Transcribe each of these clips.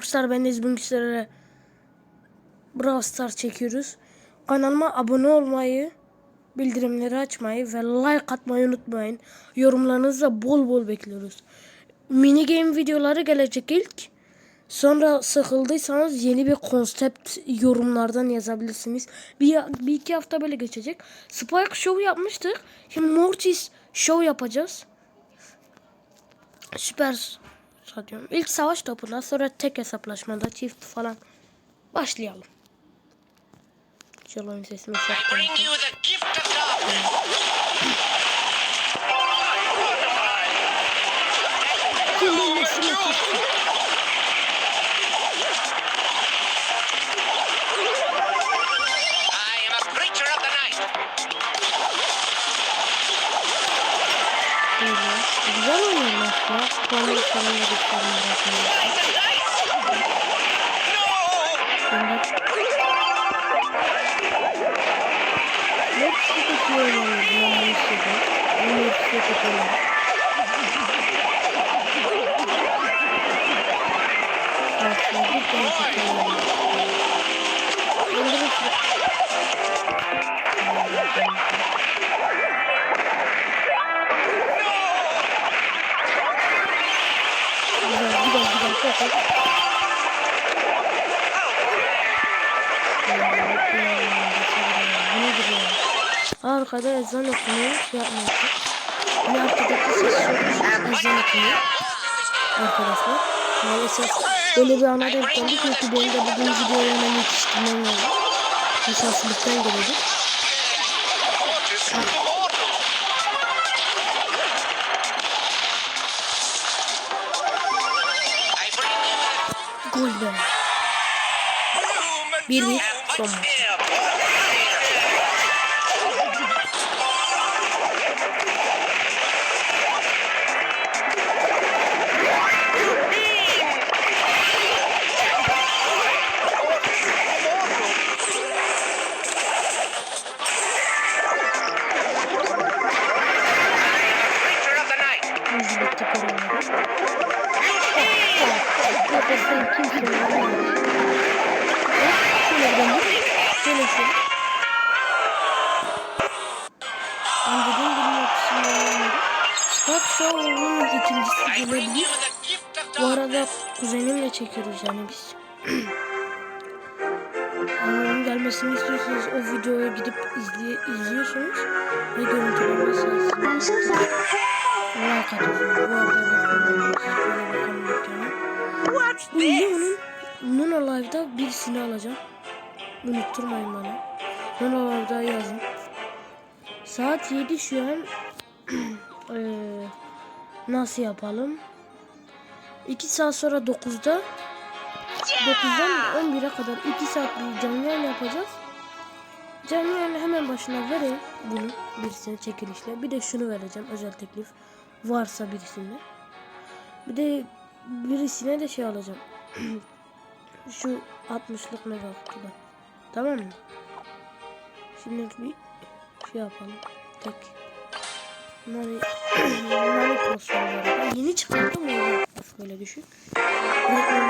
arkadaşlar ben Nezbun Güçler'e Brawl Stars çekiyoruz. Kanalıma abone olmayı, bildirimleri açmayı ve like atmayı unutmayın. Yorumlarınızı bol bol bekliyoruz. Mini game videoları gelecek ilk. Sonra sıkıldıysanız yeni bir konsept yorumlardan yazabilirsiniz. Bir, bir iki hafta böyle geçecek. Spike Show yapmıştık. Şimdi Mortis Show yapacağız. Süper satıyorum. İlk savaş topuna sonra tek hesaplaşmada çift falan başlayalım. Şöyle oyun sesimi. Böyle. Güzel oynuyor aslında. Puanları falan da göstereyim biraz sonra. Slice and dice. No! Gönder. Hepsi çok iyi oynuyor. Ben bunu istedim. Ama hepsi de çok oynuyor. Başladık ben çok oynuyorum. Öldürürsün. Güzel, ya? Arkada ezan okunuyor. Şey yapmıyor. Yine arkadaki ses çok ezan okunuyor. Arkadaşlar. Maalesef böyle bir ana denk geldi. Çünkü benim de bugün videoyu hemen yetiştirmem lazım. Lisanslıktan gelecek. Gol be. Bir bir. Son fear. Nefesten kimse oynamıyor. Şöyle döndür. Şöyle şöyle. Ben dediğim gibi oynamıyorum. Bak şu an oyunun ikincisi gelebilir. Bu arada kuzenimle çekiyoruz yani biz. Onun gelmesini istiyorsanız o videoya gidip izleye, izliyorsunuz ve görüntülenme sayesinde like atıyorsunuz. Bu arada Bu Leon'un Nuna Live'da birisini alacağım. Unutturmayın bana. Nuna Live'da yazın. Saat 7 şu an. Eee, nasıl yapalım? 2 saat sonra 9'da 9'dan 11'e kadar 2 saat bir canlı yayın yapacağız. Canlı yayını hemen başına vereyim bunu birisine çekilişle. Bir de şunu vereceğim özel teklif varsa birisinde. Bir de birisine de şey alacağım. Şu 60'lık mega kutudan. Tamam mı? Şimdi bir şey yapalım. Tek. Nani pozisyonları. Ben yeni o yüzden böyle düşün. Üretmen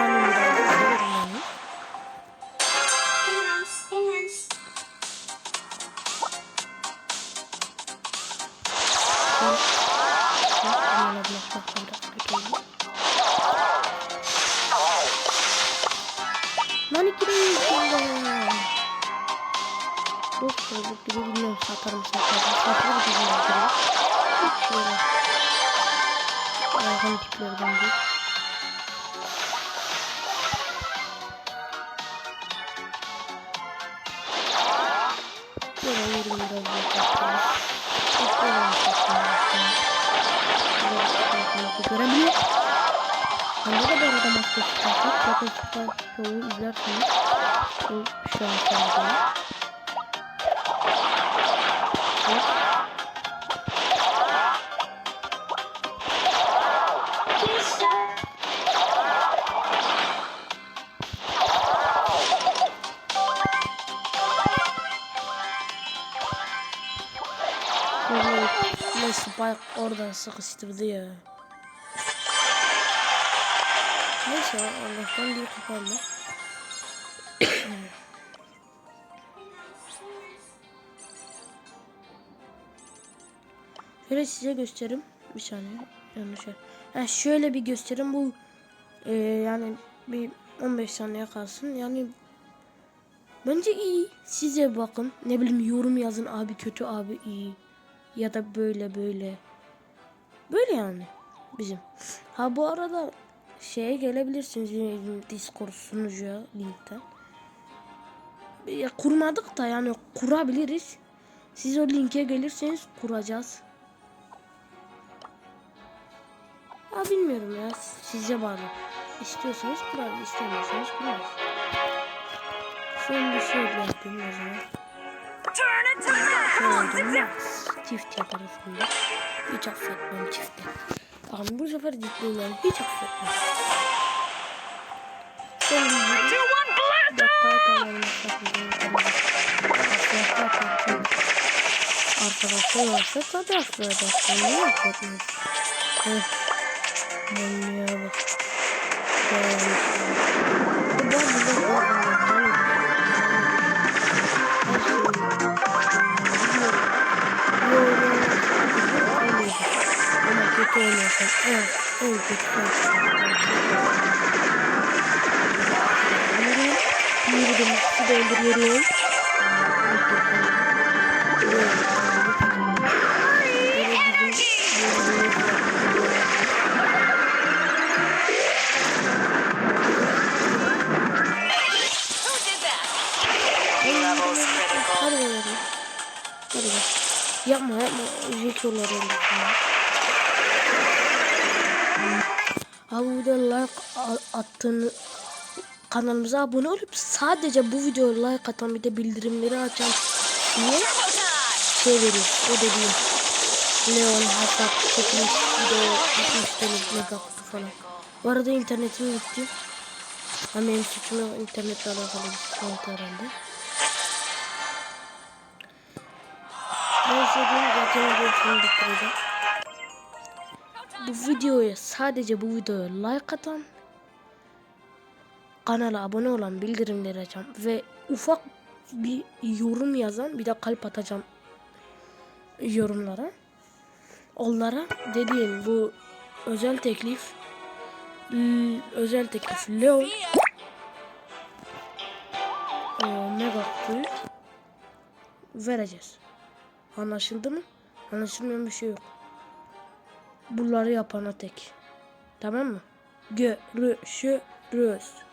bilmiyorum satarım satarım. Satarım gibi yapıyorum. Hiç şöyle. Ayağın tiplerden değil. Böyle yürüyün biraz daha satarım. Çok böyle satarım. Görebiliyor. Bende de bu arada maske çıkarttık. Zaten süper şovu izlerseniz. Bu şu an sonunda. Spike oradan sıkıştırdı ya. Neyse Allah'tan bir kapandı. Şöyle size göstereyim. Bir saniye. Yanlış yer. Ha, şöyle bir göstereyim. Bu e, yani bir 15 saniye kalsın. Yani bence iyi. Size bakın. Ne bileyim yorum yazın. Abi kötü abi iyi. Ya da böyle böyle. Böyle yani. Bizim. Ha bu arada şeye gelebilirsiniz. Discord sunucuya linkten. Ya kurmadık da yani kurabiliriz. Siz o linke gelirseniz kuracağız. Ya bilmiyorum ya size bağlı. İstiyorsanız kurarız, istemiyorsanız kurarız. Son bir şey yapayım o zaman. Şöyle oldu çift yaparız bunda. Hiç affetmem çifti. Bakın bu sefer ciddiyim yani hiç affetmem. Son bir video. Dakikaya tamamını saklayacağım. Arkadaşlar varsa tabi affedersin. Niye affetmiyorsun? Heh. Manyağa bak. Yani. Oynarsan evet en kötü Yürüdüm, dolduruyorum. Hadi bakalım. Hadi bak. Yapma yapma. Jekyll'lar öldü. Abi videoya like attığını kanalımıza abone olup sadece bu videoya like atan bir de bildirimleri açan diye şey veriyor. O dediğim. Leon hatta çekmiş video atmıştınız mega kutu falan. Bu arada internetim gitti. Ama benim suçum internetle alakalı bir sıkıntı herhalde. Neyse diyeyim zaten videosunu bitireceğim. Bu videoya sadece bu videoya like atan kanala abone olan bildirimleri açan ve ufak bir yorum yazan bir de kalp atacağım yorumlara. Onlara dediğim bu özel teklif l- özel teklif Leo e, mega kutuyu vereceğiz. Anlaşıldı mı? Anlaşılmayan bir şey yok. Bunları yapana tek. Tamam mı? Görüşürüz.